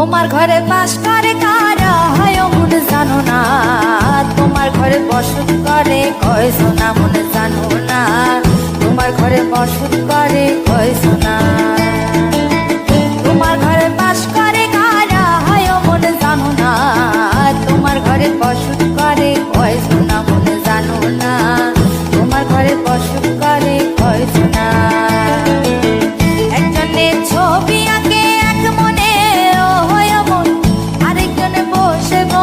তোমার ঘরে বাস করে কারা? মন জানো না। তোমার ঘরে বসত করে কয় সোনা, মনে জানো না। তোমার ঘরে বসত করে কয় সোনা। তোমার ঘরে বাস করে কারা? মন জানো না। তোমার ঘরে বসত করে কয় সোনা, মনে জানো না। তোমার ঘরে বসত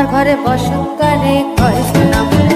জনা ঘরে বসতকালে কয় জানো